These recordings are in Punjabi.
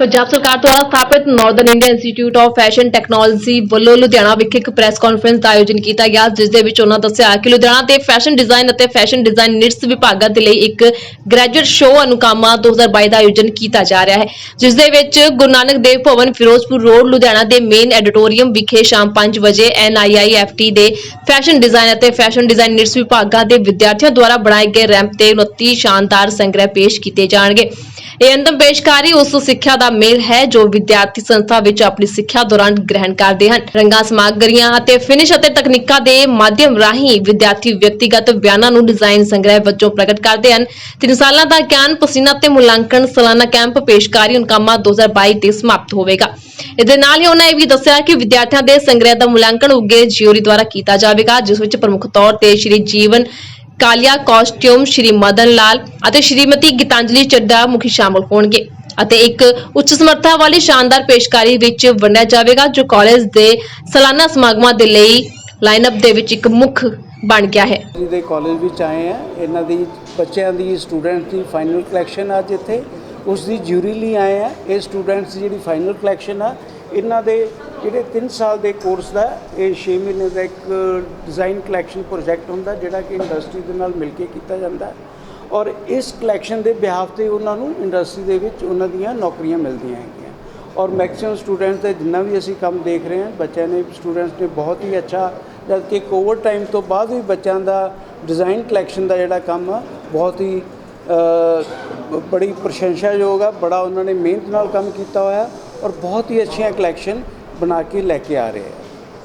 ਪੰਜਾਬ ਸਰਕਾਰ ਦੁਆਰਾ ਸਥਾਪਿਤ northern India institute of fashion technology ਵੱਲੋਂ ਲੁਧਿਆਣਾ ਵਿਖੇ ਇੱਕ ਪ੍ਰੈਸ ਕਾਨਫਰੰਸ ਦਾ ਆਯੋਜਨ ਕੀਤਾ ਗਿਆ, ਜਿਸ ਦੇ ਵਿੱਚ ਉਹਨਾਂ ਦੱਸਿਆ ਕਿ ਲੁਧਿਆਣਾ ਦੇ ਫੈਸ਼ਨ ਡਿਜ਼ਾਈਨ ਅਤੇ ਫੈਸ਼ਨ ਡਿਜ਼ਾਈਨ ਨਿਟਸ ਵਿਭਾਗਾਂ ਦੇ ਲਈ ਇੱਕ ਗ੍ਰੈਜੂਏਟ ਸ਼ੋਅ ਅਨੁਕਾਮਾ 2022 ਦਾ ਆਯੋਜਨ ਕੀਤਾ ਜਾ ਰਿਹਾ ਹੈ, ਜਿਸ ਦੇ ਵਿੱਚ ਗੁਰੂ ਨਾਨਕ ਦੇਵ ਭਵਨ, ਫਿਰੋਜ਼ਪੁਰ ਰੋਡ, ਲੁਧਿਆਣਾ ਦੇ ਮੇਨ ਐਡੀਟੋਰੀਅਮ ਵਿਖੇ ਸ਼ਾਮ 5 ਵਜੇ NIIFT ਦੇ ਫੈਸ਼ਨ ਡਿਜ਼ਾਈਨ ਅਤੇ ਫੈਸ਼ਨ ਡਿਜ਼ਾਈਨ ਨਿਟਸ ਵਿਭਾਗਾਂ ਦੇ ਵਿਦਿਆਰਥੀਆਂ ਦੁਆਰਾ ਬਣਾਏ ਗਏ ਰੈਂਪ ਤੇ 29 ਸ਼ਾਨਦਾਰ ਸੰਗ੍ਰਹਿ ਪੇਸ਼ ਕੀਤੇ ਜਾਣਗੇ। ਇਹ ਅੰਤਮ ਪੇਸ਼ਕਾਰੀ ਉਸ ਸਿੱਖਿਆ ਦਾ ਮੇਲ ਹੈ ਜੋ ਵਿਦਿਆਰਥੀ ਸੰਸਥਾ ਵਿੱਚ ਆਪਣੀ ਸਿੱਖਿਆ ਦੌਰਾਨ ਗ੍ਰਹਿਣ ਕਰਦੇ ਹਨ। ਰੰਗਾਂ, ਸਮਾਗਰੀਆਂ ਅਤੇ ਫਿਨਿਸ਼ ਅਤੇ ਤਕਨੀਕਾਂ ਦੇ ਮਾਧਿਅਮ ਰਾਹੀਂ ਵਿਦਿਆਰਥੀ ਵਿਅਕਤੀਗਤ ਬਿਆਨਾਂ ਨੂੰ ਡਿਜ਼ਾਈਨ ਸੰਗ੍ਰਹਿ ਵਜੋਂ ਪ੍ਰਗਟ ਕਰਦੇ ਹਨ। ਤਿੰਨ ਸਾਲਾਂ ਦਾ ਗਿਆਨ, ਪਸੀਨਾ ਤੇ ਮੁਲਾਂਕਣ ਸਾਲਾਨਾ ਕੈਂਪ ਪੇਸ਼ਕਾਰੀ ਉਨਕਾਮਾ 2022 ਤੇ ਸਮਾਪਤ ਹੋਵੇਗਾ। ਇਹਦੇ ਨਾਲ ਹੀ ਉਹਨਾਂ ਇਹ ਵੀ ਦੱਸਿਆ ਕਿ ਵਿਦਿਆਰਥੀਆਂ ਦੇ ਸੰਗ੍ਰਹਿ ਦਾ ਮੁਲਾਂਕਣ ਉੱਗੇ ਜਿਊਰੀ ਦੁਆਰਾ ਕੀਤਾ ਜਾਵੇਗਾ, ਜਿਸ ਵਿੱਚ ਪ੍ਰਮੁੱਖ ਤੌਰ ਤੇ ਸ਼੍ਰੀ ਜੀਵਨ ਕਾਲੀਆ ਕਾਸਟਿਊਮ ਸ਼੍ਰੀ ਮਦਨ ਲਾਲ ਅਤੇ ਸ਼੍ਰੀਮਤੀ ਗੀਤਾਂਜਲੀ ਚੱਡਾ ਮੁਖੀ ਸ਼ਾਮਲ ਹੋਣਗੇ ਅਤੇ ਇੱਕ ਉੱਚ ਸਮਰੱਥਾ ਵਾਲੀ ਸ਼ਾਨਦਾਰ ਪੇਸ਼ਕਾਰੀ ਵਿੱਚ ਵੰਡਿਆ ਜਾਵੇਗਾ, ਜੋ ਕਾਲਜ ਦੇ ਸਾਲਾਨਾ ਸਮਾਗਮਾਂ ਦੇ ਲਈ ਲਾਈਨਅਪ ਦੇ ਵਿੱਚ ਇੱਕ ਮੁੱਖ ਬਣ ਗਿਆ ਹੈ। ਜੀ ਦੇ ਕਾਲਜ ਵਿੱਚ ਆਏ ਆ ਇਹਨਾਂ ਦੀ, ਬੱਚਿਆਂ ਦੀ ਸਟੂਡੈਂਟ ਦੀ ਫਾਈਨਲ ਕਲੈਕਸ਼ਨ ਅੱਜ ਇੱਥੇ। ਉਸ ਦੀ ਜੂਰੀ ਲਈ ਆਏ ਆ ਇਹ ਸਟੂਡੈਂਟਸ ਦੀ ਜਿਹੜੀ ਫਾਈਨਲ ਕਲੈਕਸ਼ਨ ਆ ਇਹਨਾਂ ਦੇ ਜਿਹੜੇ 3 ਸਾਲ ਦੇ ਕੋਰਸ ਦਾ, ਇਹ 6 ਮਹੀਨੇ ਦਾ ਇੱਕ ਡਿਜ਼ਾਈਨ ਕਲੈਕਸ਼ਨ ਪ੍ਰੋਜੈਕਟ ਹੁੰਦਾ, ਜਿਹੜਾ ਕਿ ਇੰਡਸਟਰੀ ਦੇ ਨਾਲ ਮਿਲ ਕੇ ਕੀਤਾ ਜਾਂਦਾ। ਔਰ ਇਸ ਕਲੈਕਸ਼ਨ ਦੇ ਬਿਹਾਫ ਤੇ ਉਹਨਾਂ ਨੂੰ ਇੰਡਸਟਰੀ ਦੇ ਵਿੱਚ ਉਹਨਾਂ ਦੀਆਂ ਨੌਕਰੀਆਂ ਮਿਲਦੀਆਂ ਹੈਗੀਆਂ। ਔਰ ਮੈਕਸਿਮਮ ਸਟੂਡੈਂਟਸ ਦੇ ਜਿੰਨਾ ਵੀ ਅਸੀਂ ਕੰਮ ਦੇਖ ਰਹੇ ਹਾਂ, ਬੱਚਿਆਂ ਨੇ ਸਟੂਡੈਂਟਸ ਨੇ ਬਹੁਤ ਹੀ ਅੱਛਾ ਜਦ ਕਿ ਕੋਵਿਡ ਟਾਈਮ ਤੋਂ ਬਾਅਦ ਵੀ ਬੱਚਿਆਂ ਦਾ ਡਿਜ਼ਾਈਨ ਕਲੈਕਸ਼ਨ ਦਾ ਜਿਹੜਾ ਕੰਮ ਆ, ਬਹੁਤ ਹੀ ਬੜੀ ਪ੍ਰਸ਼ੰਸਾਯੋਗ ਆ, ਬੜਾ ਉਹਨਾਂ ਨੇ ਮਿਹਨਤ ਨਾਲ ਕੰਮ ਕੀਤਾ ਹੋਇਆ। ਔਰ ਬਹੁਤ ਹੀ ਅੱਛੀਆਂ ਕਲੈਕਸ਼ਨ ਬਣਾ ਕੇ ਲੈ ਕੇ ਆ ਰਹੇ ਆ।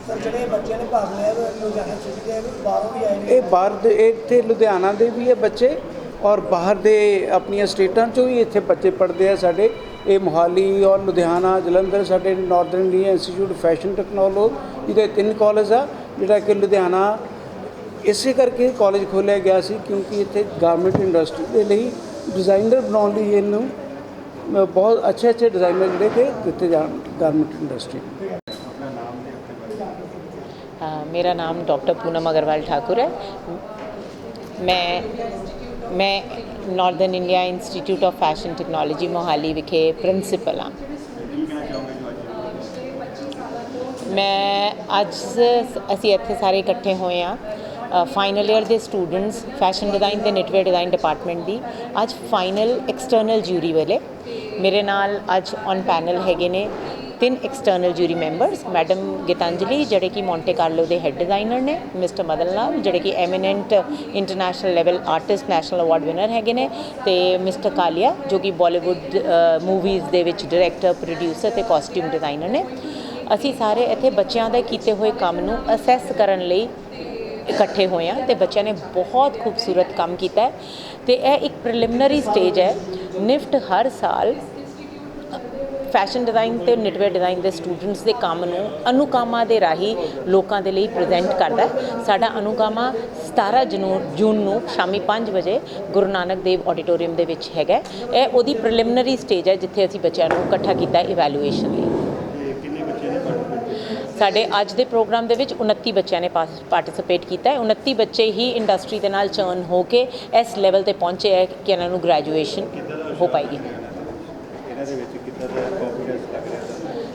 ਸਰ ਜਿਹੜੇ ਬੱਚਿਆਂ ਨੇ ਭਾਗ ਲਿਆ ਉਹ ਲੁਧਿਆਣਾ ਸਿੱਖ ਕੇ ਬਾਹਰੋਂ ਵੀ ਆਏ ਨੇ? ਇਹ ਬਾਹਰ ਦੇ ਇਹ ਇੱਥੇ ਲੁਧਿਆਣਾ ਦੇ ਵੀ ਹੈ ਬੱਚੇ ਔਰ ਬਾਹਰ ਦੇ ਆਪਣੀਆਂ ਸਟੇਟਾਂ ਚੋਂ ਵੀ ਇੱਥੇ ਬੱਚੇ ਪੜ੍ਹਦੇ ਆ ਸਾਡੇ। ਇਹ ਮੋਹਾਲੀ ਔਰ ਲੁਧਿਆਣਾ ਜਲੰਧਰ ਸਾਡੇ northern India institute fashion technology ਇਹਦੇ ਤਿੰਨ ਕਾਲਜ ਆ ਜਿਹੜਾ ਕਿ ਲੁਧਿਆਣਾ ਇਸੇ ਕਰਕੇ ਕਾਲਜ ਖੋਲ੍ਹਿਆ ਗਿਆ ਸੀ ਕਿਉਂਕਿ ਇੱਥੇ ਗਾਰਮੈਂਟ ਇੰਡਸਟਰੀ ਦੇ ਲਈ ਡਿਜ਼ਾਈਨਰ ਬਣਾਉਣ ਲਈ ਇਹਨੂੰ ਬਹੁਤ ਅੱਛੇ ਅੱਛੇ ਡਿਜ਼ਾਈਨਰ ਜਿਹੜੇ ਕਿ ਦਿੱਤੇ ਜਾਣ ਗਾਰਮੈਂਟ ਇੰਡਸਟਰੀ ਨੂੰ अ, मेरा नाम डॉक्टर पूनम अग्रवाल ठाकुर है मैं मैं northern India institute of fashion technology Mohali Vikhe principal हाँ ਮੈਂ ਅੱਜ ਅਸੀਂ ਇੱਥੇ ਸਾਰੇ ਇਕੱਠੇ ਹੋਏ ਆ ਫਾਈਨਲ ਈਅਰ ਦੇ ਸਟੂਡੈਂਟਸ ਫੈਸ਼ਨ ਡਿਜ਼ਾਈਨ ਤੇ ਨਿਟਵੇਅਰ ਡਿਜ਼ਾਈਨ ਡਿਪਾਰਟਮੈਂਟ ਦੀ ਅੱਜ ਫਾਈਨਲ ਐਕਸਟਰਨਲ ਜੂਰੀ ਵੇਲੇ। ਮੇਰੇ ਨਾਲ ਅੱਜ ਔਨ ਪੈਨਲ ਹੈਗੇ ਨੇ ਤਿੰਨ external jury members madam Geetanjali, ਜਿਹੜੇ ਕਿ ਮੌਂਟੇ ਕਾਰਲੋ ਦੇ ਹੈੱਡ ਡਿਜ਼ਾਈਨਰ ਨੇ, ਮਿਸਟਰ ਮਦਨ ਲਾਲ, ਜਿਹੜੇ ਕਿ eminent international level artist national award winner ਹੈਗੇ ਨੇ ਤੇ ਮਿਸਟਰ ਕਾਲੀਆ, ਜੋ ਕਿ ਬਾਲੀਵੁੱਡ ਮੂਵੀਜ਼ ਦੇ ਵਿੱਚ ਡਾਇਰੈਕਟਰ ਪ੍ਰੋਡਿਊਸਰ ਤੇ ਕਾਸਟਿਊਮ ਡਿਜ਼ਾਈਨਰ ਨੇ। ਅਸੀਂ ਸਾਰੇ ਇੱਥੇ ਬੱਚਿਆਂ ਦੇ ਕੀਤੇ ਹੋਏ ਕੰਮ ਨੂੰ ਅਸੈਸ ਕਰਨ ਲਈ ਇਕੱਠੇ ਹੋਏ ਆ ਤੇ ਬੱਚਿਆਂ ਨੇ ਬਹੁਤ ਖੂਬਸੂਰਤ ਕੰਮ ਕੀਤਾ ਹੈ ਤੇ ਇਹ ਇੱਕ ਪ੍ਰੀਲਿਮਿਨਰੀ ਸਟੇਜ ਹੈ। ਨਿਫਟ ਹਰ ਸਾਲ ਫੈਸ਼ਨ ਡਿਜ਼ਾਈਨ ਤੇ ਨਿਟਵੇਅਰ ਡਿਜ਼ਾਈਨ ਦੇ ਸਟੂਡੈਂਟਸ ਦੇ ਕੰਮ ਨੂੰ ਅਨੁਕਾਮਾ ਦੇ ਰਾਹੀਂ ਲੋਕਾਂ ਦੇ ਲਈ ਪ੍ਰੈਜ਼ੈਂਟ ਕਰਦਾ ਸਾਡਾ ਅਨੁਕਾਮਾ 17 ਜਨੂ, ਜੂਨ ਨੂੰ ਸ਼ਾਮੀ 5 ਵਜੇ ਗੁਰੂ ਨਾਨਕ ਦੇਵ ਆਡੀਟੋਰੀਅਮ ਦੇ ਵਿੱਚ ਹੈਗਾ ਇਹ ਉਹਦੀ ਪ੍ਰੀਲਿਮਿਨਰੀ ਸਟੇਜ ਹੈ ਜਿੱਥੇ ਅਸੀਂ ਬੱਚਿਆਂ ਨੂੰ ਇਕੱਠਾ ਕੀਤਾ ਇਵੈਲੂਏਸ਼ਨ ਲਈ। ਸਾਡੇ ਅੱਜ ਦੇ ਪ੍ਰੋਗਰਾਮ ਦੇ ਵਿੱਚ 29 ਬੱਚਿਆਂ ਨੇ ਪਾਰਟਿਸਿਪੇਟ ਕੀਤਾ ਹੈ। 29 ਬੱਚੇ ਹੀ ਇੰਡਸਟਰੀ ਦੇ ਨਾਲ ਚਰਨ ਹੋ ਕੇ ਇਸ ਲੈਵਲ ਤੇ ਪਹੁੰਚੇ ਹੈ ਕਿ ਇਹਨਾਂ ਨੂੰ ਗ੍ਰੈਜੂਏਸ਼ਨ ਹੋ ਪਾਏਗੀ। ਇਹਨਾਂ ਦੇ ਵਿੱਚ ਕਿੱਦਾਂ ਦਾ ਕੰਫੀਡੈਂਸ ਲੱਗ ਰਿਹਾ ਤੁਹਾਨੂੰ ਅ,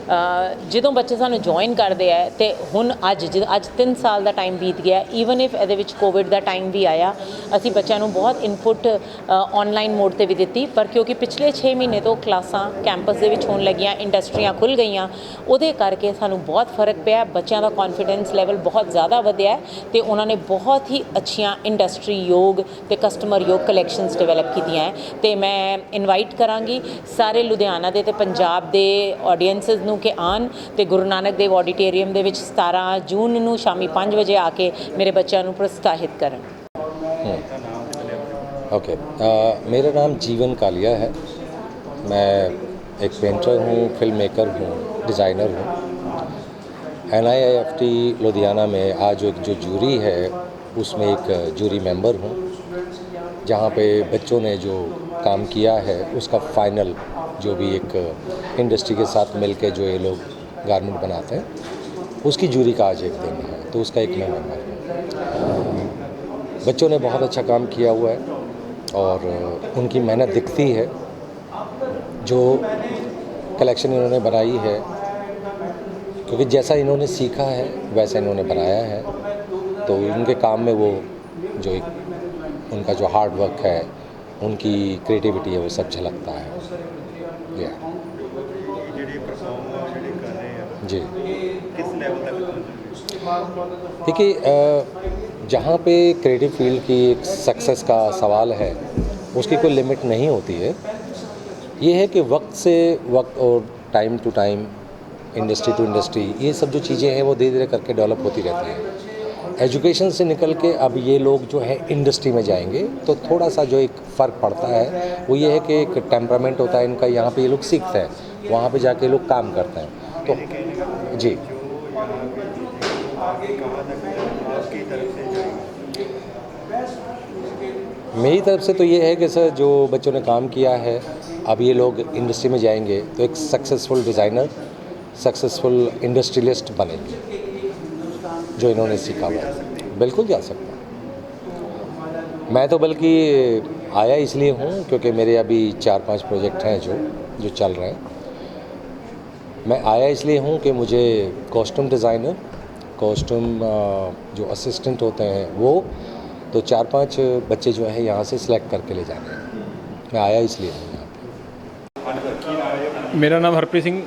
ਜਦੋਂ ਬੱਚੇ ਸਾਨੂੰ ਜੁਆਇਨ ਕਰਦੇ ਆ ਤੇ ਹੁਣ ਅੱਜ ਜਦ ਅੱਜ 3 ਸਾਲ ਦਾ ਟਾਈਮ ਬੀਤ ਗਿਆ ਈਵਨ ਇਫ ਇਹਦੇ ਵਿੱਚ ਕੋਵਿਡ ਦਾ ਟਾਈਮ ਵੀ ਆਇਆ, ਅਸੀਂ ਬੱਚਿਆਂ ਨੂੰ ਬਹੁਤ ਇਨਪੁਟ ਆਨਲਾਈਨ ਮੋਡ ਤੇ ਵੀ ਦਿੱਤੀ, ਪਰ ਕਿਉਂਕਿ ਪਿਛਲੇ 6 ਮਹੀਨੇ ਤੋਂ ਕਲਾਸਾਂ ਕੈਂਪਸ ਦੇ ਵਿੱਚ ਹੋਣ ਲੱਗੀਆਂ ਇੰਡਸਟਰੀਆਂ ਖੁੱਲ ਗਈਆਂ, ਉਹਦੇ ਕਰਕੇ ਸਾਨੂੰ ਬਹੁਤ ਫ਼ਰਕ ਪਿਆ, ਬੱਚਿਆਂ ਦਾ ਕੌਨਫੀਡੈਂਸ ਲੈਵਲ ਬਹੁਤ ਜ਼ਿਆਦਾ ਵਧਿਆ ਹੈ ਤੇ ਉਹਨਾਂ ਨੇ ਬਹੁਤ ਹੀ ਅੱਛੀਆਂ ਇੰਡਸਟਰੀ ਯੋਗ ਤੇ ਕਸਟਮਰ ਯੋਗ ਕਲੈਕਸ਼ਨਸ ਡਿਵੈਲਪ ਕੀਤੀਆਂ ਹੈ। ਤੇ ਮੈਂ ਇਨਵਾਈਟ ਕਰਾਂਗੀ ਸਾਰੇ ਲੁਧਿਆਣਾ ਦੇ ਤੇ ਪੰਜਾਬ ਦੇ ਆਡੀਅנਸਸ ਨੂੰ ਕਿ ਆਣ ਤੇ ਗੁਰੂ ਨਾਨਕ ਦੇਵ ਆਡੀਟੋਰੀਅਮ ਦੇ ਵਿੱਚ 17 ਜੂਨ ਨੂੰ ਸ਼ਾਮੀ 5 ਵਜੇ ਆ ਕੇ ਮੇਰੇ ਬੱਚਿਆਂ ਨੂੰ ਪ੍ਰੋਤਸਾਹਿਤ ਕਰਨ ओके अ, मेरा नाम जीवन कालिया है मैं एक पेंटर हूँ फिल्म मेकर हूँ डिज़ाइनर हूँ N I I F T Ludhiana में आज एक जो जूरी है उसमें एक जूरी मेंबर हूँ जहाँ पे बच्चों ने जो काम किया है उसका फाइनल जो भी एक इंडस्ट्री के साथ मिल जो ये लोग गारमेंट बनाते हैं, उसकी जूरी का आज एक दिन है तो उसका एक मैं हूँ। बच्चों ने बहुत अच्छा काम किया हुआ है, और उनकी मेहनत दिखती है। जो कलेक्शन इन्होंने बनाई है, क्योंकि जैसा इन्होंने सीखा है, वैसा इन्होंने बनाया है तो उनके काम में वो जो एक, उनका जो हार्ड वर्क है, उनकी क्रिएटिविटी है, वो सब झलकता है। गया। जी। देखिए जहाँ पे क्रिएटिव फ़ील्ड की एक सक्सेस का सवाल है, उसकी कोई लिमिट नहीं होती है। ये है कि वक्त से वक्त और time to time industry to industry ये सब जो चीज़ें हैं, वो धीरे धीरे करके डेवलप होती रहती हैं। एजुकेशन से निकल के अब ये लोग जो है इंडस्ट्री में जाएँगे तो थोड़ा सा जो एक फ़र्क पड़ता है, वो ये है कि एक टेम्परामेंट होता है इनका, यहाँ पे ये लोग सीखते हैं, वहाँ पे जाके लोग काम करते हैं। तो जी। मेरी तरफ़ से तो ये है कि सर, जो बच्चों ने काम किया है, अब ये लोग इंडस्ट्री में जाएँगे तो एक सक्सेसफुल डिज़ाइनर सक्सेसफुल इंडस्ट्रियलिस्ट बनेंगे। जो इन्होंने सीखा हुआ बिल्कुल जा सकता मैं तो बल्कि आया इसलिए हूँ क्योंकि मेरे अभी चार पाँच प्रोजेक्ट हैं जो जो चल रहे हैं। मैं आया इसलिए हूँ कि मुझे कॉस्ट्यूम डिज़ाइनर कॉस्ट्यूम जो असिस्टेंट होते हैं वो तो चार पाँच बच्चे जो हैं यहाँ से सिलेक्ट करके ले जाने हैं। मैं आया इसलिए हूँ यहाँ पर मेरा नाम हरप्रीत सिंह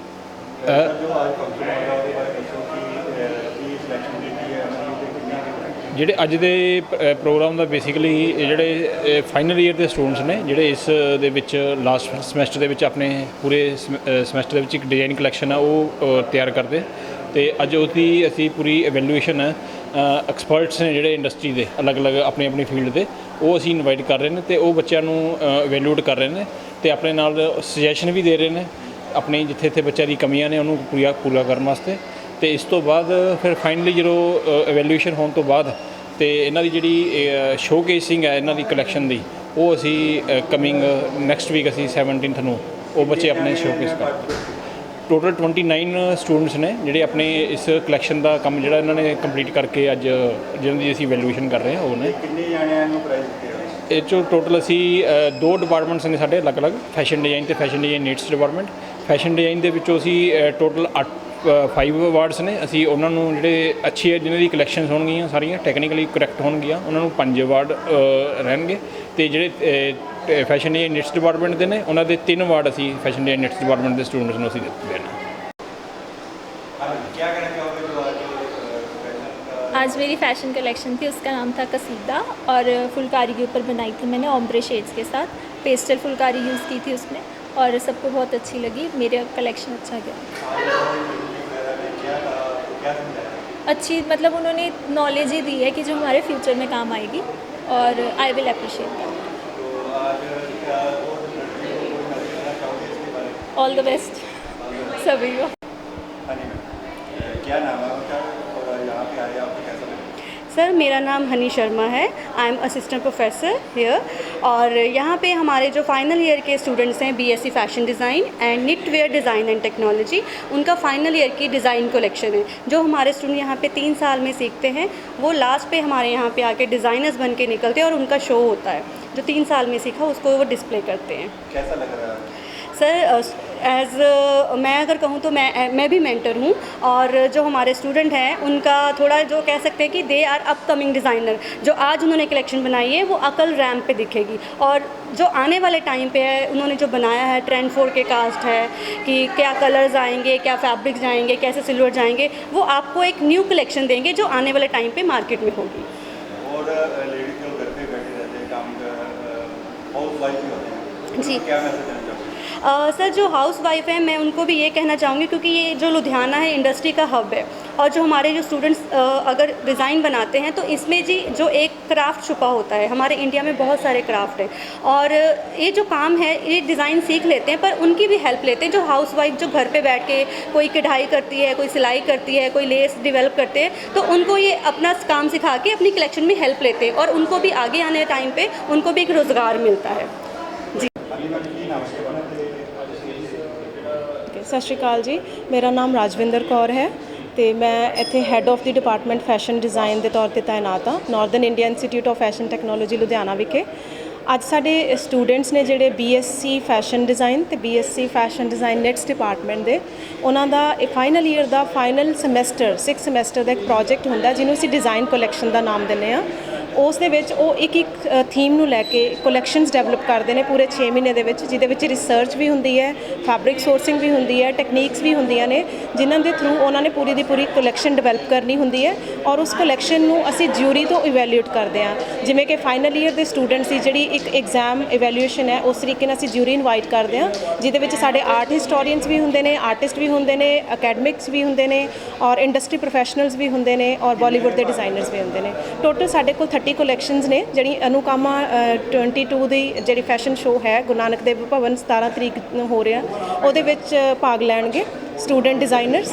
ਜਿਹੜੇ ਅੱਜ ਦੇ ਪ੍ਰੋਗਰਾਮ ਦਾ ਬੇਸਿਕਲੀ ਜਿਹੜੇ ਫਾਈਨਲ ਈਅਰ ਦੇ ਸਟੂਡੈਂਟਸ ਨੇ, ਜਿਹੜੇ ਇਸ ਦੇ ਵਿੱਚ ਲਾਸਟ ਸਮੈਸਟਰ ਦੇ ਵਿੱਚ ਆਪਣੇ ਪੂਰੇ ਸਮੈਸਟਰ ਦੇ ਵਿੱਚ ਇੱਕ ਡਿਜ਼ਾਈਨ ਕਲੈਕਸ਼ਨ ਆ, ਉਹ ਤਿਆਰ ਕਰਦੇ। ਤੇ ਅੱਜ ਉਹਦੀ ਅਸੀਂ ਪੂਰੀ ਇਵੈਲੂਏਸ਼ਨ ਐਕਸਪਰਟਸ ਨੇ ਜਿਹੜੇ ਇੰਡਸਟਰੀ ਦੇ, ਅਲੱਗ-ਅਲੱਗ ਆਪਣੀ ਆਪਣੀ ਫੀਲਡ ਦੇ, ਉਹ ਅਸੀਂ ਇਨਵਾਈਟ ਕਰ ਰਹੇ ਨੇ ਤੇ ਉਹ ਬੱਚਿਆਂ ਨੂੰ ਇਵੈਲੂਏਟ ਕਰ ਰਹੇ ਨੇ ਤੇ ਆਪਣੇ ਨਾਲ ਸੁਜੈਸ਼ਨ ਵੀ ਦੇ ਰਹੇ ਨੇ। ਆਪਣੀ ਜਿੱਥੇ ਜਿੱਥੇ ਬੱਚਿਆਂ ਦੀ ਕਮੀਆਂ ਨੇ, ਉਹਨੂੰ ਪੂਰਾ ਪੂਰਾ ਕਰਨ ਵਾਸਤੇ। ਤੇ ਇਸ ਤੋਂ ਬਾਅਦ ਫਿਰ ਫਾਈਨਲੀ ਜਦੋਂ ਇਵੈਲੂਏਸ਼ਨ ਹੋਣ ਤੋਂ ਬਾਅਦ ਤੇ ਇਹਨਾਂ ਦੀ ਜਿਹੜੀ ਸ਼ੋਕੇਸਿੰਗ ਹੈ ਇਹਨਾਂ ਦੀ ਕਲੈਕਸ਼ਨ ਦੀ ਉਹ ਅਸੀਂ ਕਮਿੰਗ ਨੈਕਸਟ ਵੀਕ ਅਸੀਂ 17th ਨੂੰ ਉਹ ਬੱਚੇ ਆਪਣੇ ਸ਼ੋਕੇਸ ਕਰ ਟੋਟਲ 29 ਸਟੂਡੈਂਟਸ ਨੇ ਜਿਹੜੇ ਆਪਣੇ ਇਸ ਕਲੈਕਸ਼ਨ ਦਾ ਕੰਮ ਜਿਹੜਾ ਇਹਨਾਂ ਨੇ ਕੰਪਲੀਟ ਕਰਕੇ ਅੱਜ ਜਿਹਨਾਂ ਦੀ ਅਸੀਂ ਇਵੈਲੂਏਸ਼ਨ ਕਰ ਰਹੇ ਹਾਂ ਉਹ ਨੇ। ਕਿੰਨੇ ਜਾਣਿਆਂ ਨੂੰ ਪ੍ਰਾਈਜ਼ ਦਿੱਤੇ ਇਹ 'ਚੋਂ ਟੋਟਲ ਅਸੀਂ ਦੋ ਡਿਪਾਰਟਮੈਂਟਸ ਨੇ ਸਾਡੇ ਅਲੱਗ-ਅਲੱਗ ਫੈਸ਼ਨ ਡਿਜ਼ਾਈਨ ਤੇ fashion design needs department fashion design ਦੇ ਵਿੱਚੋਂ ਅਸੀਂ ਟੋਟਲ 8 5 ਅਵਾਰਡਸ ਨੇ ਅਸੀਂ ਉਹਨਾਂ ਨੂੰ ਜਿਹੜੇ ਅੱਛੀ ਹੈ ਜਿਨ੍ਹਾਂ ਦੀ ਕਲੈਕਸ਼ਨਸ ਹੋਣਗੀਆਂ ਸਾਰੀਆਂ ਟੈਕਨੀਕਲੀ ਕਰੈਕਟ ਹੋਣਗੀਆਂ ਉਹਨਾਂ ਨੂੰ 5 ਅਵਾਰਡ ਰਹਿਣਗੇ ਤੇ ਜਿਹੜੇ ਫੈਸ਼ਨ ਡਿਜ਼ਾਈਨ ਨੀਡਸ ਡਿਪਾਰਟਮੈਂਟ ਦੇ ਨੇ ਉਹਨਾਂ ਦੇ 3 ਅਵਾਰਡ ਅਸੀਂ ਫੈਸ਼ਨ ਡਿਜ਼ਾਈਨ ਨੀਡਸ ਡਿਪਾਰਟਮੈਂਟ ਦੇ ਸਟੂਡੈਂਟਸ ਨੂੰ ਅਸੀਂ ਦੇ- ਦੇਣਾ क्या कहना चाहोगे जो आज फैशन का आज मेरी फैशन कलेक्शन थी उसका नाम था कसीदा और फुलकारी के ऊपर बनाई थी मैंने ऑम्ब्रे शेड्स के साथ पेस्टल फुलकारी यूज़ की थी उसमें और सबको बहुत अच्छी लगी मेरा कलेक्शन अच्छा गया अच्छी मतलब उन्होंने नॉलेज ही दी है कि जो हमारे फ्यूचर में काम आएगी और I will appreciate all the best सभी को. हाँ क्या नाम है और यहाँ पे आए, आपको कैसा सर, मेरा नाम हनी शर्मा है। I am assistant professor here और यहाँ पे हमारे जो फाइनल ईयर के स्टूडेंट्स हैं BSc fashion design and knitwear design and technology उनका फाइनल ईयर की डिज़ाइन कलेक्शन है। जो हमारे स्टूडेंट यहाँ पे तीन साल में सीखते हैं, वो लास्ट पे हमारे यहाँ पे आके डिज़ाइनर्स बन के निकलते हैं और उनका शो होता है। जो तीन साल में सीखा उसको वो डिस्प्ले करते हैं। कैसा लग रहा है? सर एज मैं अगर कहूँ तो मैं मैं भी मेंटर हूँ और जो हमारे स्टूडेंट हैं उनका थोड़ा जो कह सकते हैं कि दे आर अपकमिंग डिज़ाइनर जो आज उन्होंने कलेक्शन बनाई है वो अकल रैम पे दिखेगी। और जो आने वाले टाइम पे है उन्होंने जो बनाया है ट्रेंड फोर के कास्ट है कि क्या कलर्स आएँगे क्या फैब्रिक्स जाएँगे कैसे सिल्वर जाएँगे वो आपको एक न्यू कलेक्शन देंगे जो आने वाले टाइम पर मार्केट में होगी। और जी। उनको क्या मैसेज देना चाहोगे अ, सर जो हाउस वाइफ है मैं उनको भी ये कहना चाहूँगी क्योंकि ये जो लुधियाना है इंडस्ट्री का हब है और जो हमारे जो स्टूडेंट्स अगर डिज़ाइन बनाते हैं तो इसमें जी जो एक क्राफ्ट छुपा होता है, हमारे इंडिया में बहुत सारे क्राफ्ट हैं। और ये जो काम है, ये डिज़ाइन सीख लेते हैं, पर उनकी भी हेल्प लेते हैं। जो हाउस वाइफ जो घर पर बैठ के कोई कढ़ाई करती है, कोई सिलाई करती है, कोई लेस डिवेलप करते हैं तो उनको ये अपना काम सिखा के अपनी कलेक्शन में हेल्प लेते हैं। और उनको भी आगे आने टाइम पर उनको भी एक रोज़गार मिलता है। जी। सत श्रीकाल जी, मेरा नाम राजविंदर कौर है। ਸ਼੍ਰੀ ਤੇ ਮੈਂ ਇੱਥੇ head of the department fashion design ਦੇ ਤੌਰ ਤੇ ਤਾਇਨਾਤ ਹਾਂ northern India institute of fashion technology Ludhiana ਵਿਖੇ। ਅੱਜ ਸਾਡੇ ਸਟੂਡੈਂਟਸ ਨੇ ਜਿਹੜੇ ਬੀਐਸਸੀ ਫੈਸ਼ਨ ਡਿਜ਼ਾਈਨ ਤੇ BSc fashion design knits department ਦੇ, ਉਹਨਾਂ ਦਾ ਇਹ ਫਾਈਨਲ ਈਅਰ ਦਾ ਫਾਈਨਲ ਸਮੈਸਟਰ 6 ਸਮੈਸਟਰ ਦਾ ਇੱਕ ਪ੍ਰੋਜੈਕਟ ਹੁੰਦਾ, ਜਿਹਨੂੰ ਅਸੀਂ ਡਿਜ਼ਾਈਨ ਕਲੈਕਸ਼ਨ ਦਾ ਨਾਮ ਦਿੰਦੇ ਆ ਉਸ ਦੇ ਵਿੱਚ ਉਹ ਇੱਕ ਇੱਕ ਥੀਮ ਨੂੰ ਲੈ ਕੇ ਕਲੈਕਸ਼ਨਸ ਡਿਵੈਲਪ ਕਰਦੇ ਨੇ ਪੂਰੇ 6 ਮਹੀਨੇ ਦੇ ਵਿੱਚ, ਜਿਹਦੇ ਵਿੱਚ ਰਿਸਰਚ ਵੀ ਹੁੰਦੀ ਹੈ ਫੈਬਰਿਕ ਸੋਰਸਿੰਗ ਵੀ ਹੁੰਦੀ ਹੈ ਟੈਕਨੀਕਸ ਵੀ ਹੁੰਦੀਆਂ ਨੇ, ਜਿਨ੍ਹਾਂ ਦੇ ਥਰੂ ਉਹਨਾਂ ਨੇ ਪੂਰੀ ਦੀ ਪੂਰੀ ਕਲੈਕਸ਼ਨ ਡਿਵੈਲਪ ਕਰਨੀ ਹੁੰਦੀ ਹੈ ਔਰ ਉਸ ਕਲੈਕਸ਼ਨ ਨੂੰ ਅਸੀਂ ਜਿਊਰੀ ਤੋਂ ਇਵੈਲੂਏਟ ਕਰਦੇ ਹਾਂ। ਜਿਵੇਂ ਕਿ ਫਾਈਨਲ ਈਅਰ ਦੇ ਸਟੂਡੈਂਟਸ ਦੀ ਜਿਹੜੀ ਇੱਕ ਐਗਜ਼ਾਮ ਇਵੈਲੂਏਸ਼ਨ ਹੈ, ਉਸ ਤਰੀਕੇ ਨਾਲ ਅਸੀਂ ਜਿਊਰੀ ਇਨਵਾਈਟ ਕਰਦੇ ਹਾਂ, ਜਿਹਦੇ ਵਿੱਚ ਸਾਡੇ ਆਰਟ ਹਿਸਟੋਰੀਅਨਸ ਵੀ ਹੁੰਦੇ ਨੇ ਆਰਟਿਸਟ ਵੀ ਹੁੰਦੇ ਨੇ ਅਕੈਡਮਿਕਸ ਵੀ ਹੁੰਦੇ ਨੇ ਔਰ ਇੰਡਸਟਰੀ ਪ੍ਰੋਫੈਸ਼ਨਲਸ ਵੀ ਹੁੰਦੇ ਨੇ ਔਰ ਬਾਲੀਵੁੱਡ ਦੇ ਡਿਜ਼ਾਈਨਰਸ ਵੀ ਹੁੰਦੇ ਨੇ। ਟੋਟਲ ਸਾਡੇ ਕੋਲ 30 ਕਲੈਕਸ਼ਨਸ ਨੇ ਜਿਹੜੀ ਅਨੁਕਾਮਾ ਅ, 22 ਦੀ ਜਿਹੜੀ ਫੈਸ਼ਨ ਸ਼ੋਅ ਹੈ ਗੁਰੂ ਨਾਨਕ ਦੇਵ ਭਵਨ 17 ਤਰੀਕ ਨੂੰ ਹੋ ਰਿਹਾ ਉਹਦੇ ਵਿੱਚ ਭਾਗ ਲੈਣਗੇ ਸਟੂਡੈਂਟ ਡਿਜ਼ਾਈਨਰਸ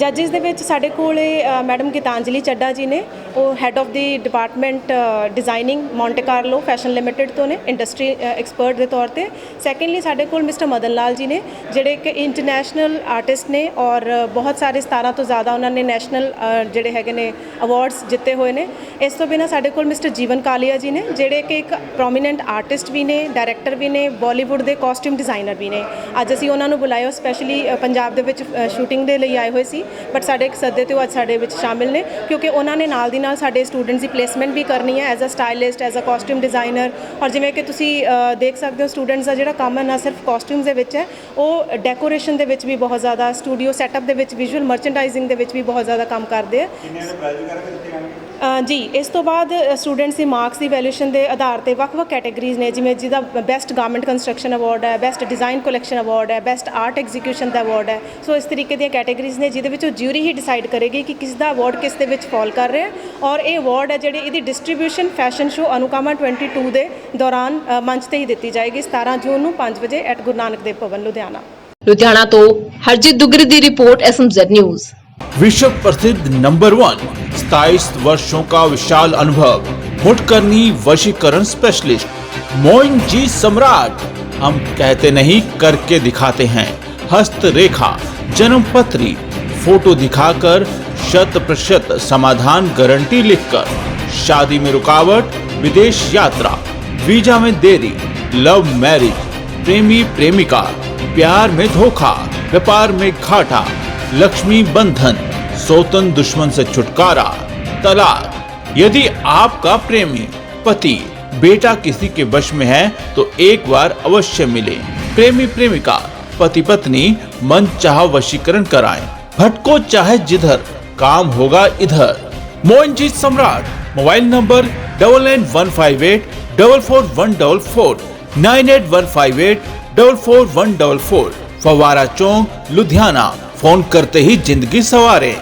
ਜੱਜਿਸ ਦੇ ਵਿੱਚ ਸਾਡੇ ਕੋਲ ਮੈਡਮ ਗੀਤਾਂਜਲੀ ਚੱਡਾ ਜੀ ਨੇ, ਉਹ head of the department designing Monte Carlo fashion limited ਤੋਂ ਨੇ ਇੰਡਸਟਰੀ ਐਕਸਪਰਟ ਦੇ ਤੌਰ ਤੇ। ਸੈਕੰਡਲੀ ਸਾਡੇ ਕੋਲ ਮਿਸਟਰ ਮਦਨ ਲਾਲ ਜੀ ਨੇ, ਜਿਹੜੇ ਇੱਕ ਇੰਟਰਨੈਸ਼ਨਲ ਆਰਟਿਸਟ ਨੇ ਔਰ ਬਹੁਤ ਸਾਰੇ 17 ਤੋਂ ਜ਼ਿਆਦਾ ਉਹਨਾਂ ਨੇ ਨੈਸ਼ਨਲ ਜਿਹੜੇ ਹੈਗੇ ਨੇ ਅਵਾਰਡਸ ਜਿੱਤੇ ਹੋਏ ਨੇ। ਇਸ ਤੋਂ ਬਿਨਾਂ ਸਾਡੇ ਕੋਲ ਮਿਸਟਰ ਜੀਵਨ ਕਾਲੀਆ ਜੀ ਨੇ, ਜਿਹੜੇ ਕਿ ਇੱਕ ਪ੍ਰੋਮੀਨੈਂਟ ਆਰਟਿਸਟ ਵੀ ਨੇ ਡਾਇਰੈਕਟਰ ਵੀ ਨੇ ਬਾਲੀਵੁੱਡ ਦੇ ਕਾਸਟਿਊਮ ਡਿਜ਼ਾਈਨਰ ਵੀ ਨੇ। ਅੱਜ ਅਸੀਂ ਉਹਨਾਂ ਨੂੰ ਬੁਲਾਇਆ ਸਪੈਸ਼ਲੀ ਪੰਜਾਬ ਦੇ ਵਿੱਚ ਸ਼ੂਟਿੰਗ ਦੇ ਲਈ ਆਏ ਹੋਏ ਸੀ। ਬਟ ਸਾਡੇ ਇੱਕ ਸੱਦੇ ਤੇ ਉਹ ਅੱਜ ਸਾਡੇ ਵਿੱਚ ਸ਼ਾਮਿਲ ਨੇ, ਕਿਉਂਕਿ ਉਹਨਾਂ ਨੇ ਨਾਲ ਦੀ ਨਾਲ ਸਾਡੇ ਸਟੂਡੈਂਟਸ ਦੀ ਪਲੇਸਮੈਂਟ ਵੀ ਕਰਨੀ ਹੈ as a stylist as a costume designer ਔਰ ਜਿਵੇਂ ਕਿ ਤੁਸੀਂ ਦੇਖ ਸਕਦੇ ਹੋ ਸਟੂਡੈਂਟਸ ਦਾ ਜਿਹੜਾ ਕੰਮ ਹੈ ਨਾ ਸਿਰਫ ਕਾਸਟਿਊਮਸ ਦੇ ਵਿੱਚ ਹੈ, ਉਹ ਡੈਕੋਰੇਸ਼ਨ ਦੇ ਵਿੱਚ ਵੀ ਬਹੁਤ ਜ਼ਿਆਦਾ ਸਟੂਡੀਓ ਸੈਟਅਪ ਦੇ ਵਿੱਚ ਵਿਜ਼ੂਅਲ ਮਰਚੈਂਡਾਈਜ਼ਿੰਗ ਦੇ ਵਿੱਚ ਵੀ ਬਹੁਤ ਜ਼ਿਆਦਾ ਕੰਮ ਕਰਦੇ ਆ। ਜੀ, ਇਸ ਤੋਂ ਬਾਅਦ ਸਟੂਡੈਂਟਸ ਦੇ ਮਾਰਕਸ ਦੀ ਵੈਲਿਊਏਸ਼ਨ ਦੇ ਆਧਾਰ ਤੇ ਵੱਖ-ਵੱਖ ਕੈਟਾਗਰੀਜ਼ ਨੇ, ਜਿਵੇਂ ਜਿਹਦਾ ਬੈਸਟ ਗਾਰਮੈਂਟ ਕੰਸਟਰਕਸ਼ਨ ਅਵਾਰਡ ਹੈ ਬੈਸਟ ਡਿਜ਼ਾਈਨ ਕਲੈਕਸ਼ਨ ਅਵਾਰਡ ਹੈ ਬੈਸਟ ਆਰਟ ਐਗਜ਼ੀਕਿਊਸ਼ਨ ਦਾ ਅਵਾਰਡ ਹੈ। ਸੋ ਇਸ ਤਰੀਕੇ ਦੀਆਂ ਕੈਟਾਗਰੀਜ਼ ਨੇ, ਜਿਹਦੇ ਵਿੱਚ ਜਿਊਰੀ ਹੀ ਡਿਸਾਈਡ ਕਰੇਗੀ ਕਿ ਕਿਸ ਦਾ ਅਵਾਰਡ ਕਿਸ ਦੇ ਵਿੱਚ ਫਾਲ ਕਰ ਰਿਹਾ ਔਰ ਇਹ ਅਵਾਰਡ ਹੈ ਜਿਹੜੀ ਇਹਦੀ ਡਿਸਟ੍ਰੀਬਿਊਸ਼ਨ ਫੈਸ਼ਨ ਸ਼ੋਅ ਅਨੁਕਾਮਾ 22 ਦੇ ਦੌਰਾਨ ਮੰਚ ਤੇ ਹੀ ਦਿੱਤੀ ਜਾਏਗੀ 17 ਜੂਨ ਨੂੰ 5 ਵਜੇ ਐਟ ਗੁਰੂ ਨਾਨਕ ਦੇਵ ਭਵਨ, ਲੁਧਿਆਣਾ। ਲੁਧਿਆਣਾ ਤੋਂ ਹਰਜੀਤ ਦੁਗਰ ਦੀ ਰਿਪੋਰਟ ਐਸਐਮਜ਼ ਨਿਊਜ਼ विश्व प्रसिद्ध नंबर वन सताइस वर्षों का विशाल अनुभव मुटकरनी वशीकरण स्पेशलिस्ट मोइन जी सम्राट। हम कहते नहीं, करके दिखाते हैं। हस्तरेखा जन्म पत्री फ़ोटो दिखाकर शत प्रतिशत समाधान गारंटी लिखकर, शादी में रुकावट, विदेश यात्रा, वीज़ा में देरी लव मैरिज प्रेमी प्रेमिका, प्यार में धोखा, व्यापार में घाटा लक्ष्मी बंधन, सोतन दुश्मन से छुटकारा, तलाक। यदि आपका प्रेमी पति बेटा किसी के वश में है तो एक बार अवश्य मिले। प्रेमी प्रेमिका, पति पत्नी, मन चाह वशीकरण कराएँ। भटको चाहे जिधर, काम होगा इधर। Mohanjeet Samrat, mobile number double nine one five eight double four one double four nine eight one five eight double four one double four Fawara Chowk, Ludhiana. Phone करते ही जिंदगी सवारे